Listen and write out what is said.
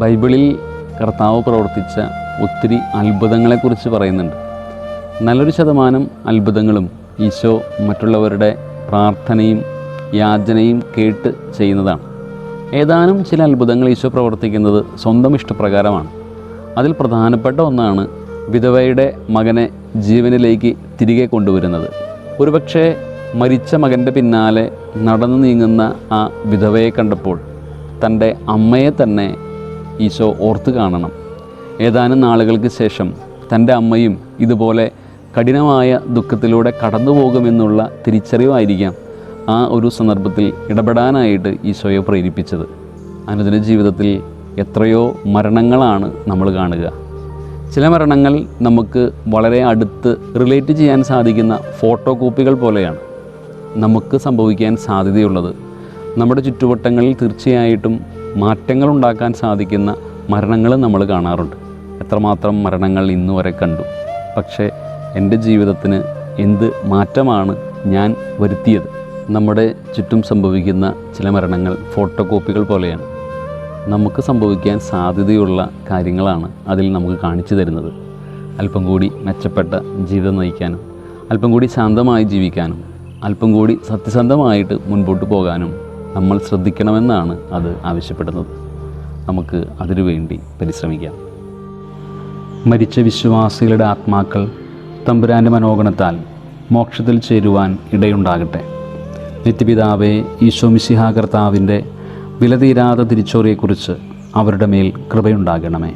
ബൈബിളിൽ കർത്താവ് പ്രവർത്തിച്ച ഒത്തിരി അത്ഭുതങ്ങളെക്കുറിച്ച് പറയുന്നുണ്ട്. നല്ലൊരു ശതമാനം അത്ഭുതങ്ങളും ഈശോ മറ്റുള്ളവരുടെ പ്രാർത്ഥനയും യാചനയും കേട്ട് ചെയ്യുന്നതാണ്. ഏതാനും ചില അത്ഭുതങ്ങൾ ഈശോ പ്രവർത്തിക്കുന്നത് സ്വന്തം ഇഷ്ടപ്രകാരമാണ്. അതിൽ പ്രധാനപ്പെട്ട ഒന്നാണ് വിധവയുടെ മകനെ ജീവനിലേക്ക് തിരികെ കൊണ്ടുവരുന്നത്. ഒരുപക്ഷെ മരിച്ച മകന്റെ പിന്നാലെ നടന്നു നീങ്ങുന്ന ആ വിധവയെ കണ്ടപ്പോൾ തന്റെ അമ്മയെ തന്നെ ഈശോ ഓർത്ത് കാണണം. ഏതാനും നാളുകൾക്ക് ശേഷം തന്റെ അമ്മയും ഇതുപോലെ കഠിനമായ ദുഃഖത്തിലൂടെ കടന്നു പോകുമെന്നുള്ള തിരിച്ചറിവായിരിക്കാം ആ ഒരു സന്ദർഭത്തിൽ ഇടപെടാനായിട്ട് ഈശോയെ പ്രേരിപ്പിച്ചത്. അനുദിന ജീവിതത്തിൽ എത്രയോ മരണങ്ങളാണ് നമ്മൾ കാണുക. ചില മരണങ്ങൾ നമുക്ക് വളരെ അടുത്ത് റിലേറ്റ് ചെയ്യാൻ സാധിക്കുന്ന ഫോട്ടോ കോപ്പികൾ പോലെയാണ് നമുക്ക് സംഭവിക്കാൻ സാധ്യതയുള്ളത്. നമ്മുടെ ചുറ്റുവട്ടങ്ങളിൽ തീർച്ചയായിട്ടും മാറ്റങ്ങൾ ഉണ്ടാക്കാൻ സാധിക്കുന്ന മരണങ്ങൾ നമ്മൾ കാണാറുണ്ട്. എത്രമാത്രം മരണങ്ങൾ ഇന്നു വരെ കണ്ടു. പക്ഷേ എന്റെ ജീവിതത്തിന് എന്ത് മാറ്റമാണ് ഞാൻ വരുത്തിയത്? നമ്മുടെ ചുറ്റും സംഭവിക്കുന്ന ചില മരണങ്ങൾ ഫോട്ടോ കോപ്പികൾ പോലെയാണ്. നമുക്ക് സംഭവിക്കാൻ സാധ്യതയുള്ള കാര്യങ്ങളാണ് അതിൽ നമുക്ക് കാണിച്ചു തരുന്നത്. അല്പം കൂടി മെച്ചപ്പെട്ട ജീവിതം നയിക്കാനും അല്പം കൂടി ശാന്തമായി ജീവിക്കാനും അല്പം കൂടി സത്യസന്ധമായിട്ട് മുൻപോട്ട് പോകാനും നമ്മൾ ശ്രദ്ധിക്കണമെന്നാണ് അത് ആവശ്യപ്പെടുന്നത്. നമുക്ക് അതിനുവേണ്ടി പരിശ്രമിക്കാം. മരിച്ച വിശ്വാസികളുടെ ആത്മാക്കൾ തമ്പുരാന്റെ മനോഗണത്താൽ മോക്ഷത്തിൽ ചേരുവാൻ ഇടയുണ്ടാകട്ടെ. നിത്യപിതാവെ ഈശോ മിശിഹാ കർത്താവിന്റെ വിലതീരാത്ത തിരിച്ചോറിയെക്കുറിച്ച് അവരുടെ മേൽ കൃപയുണ്ടാകണമേ.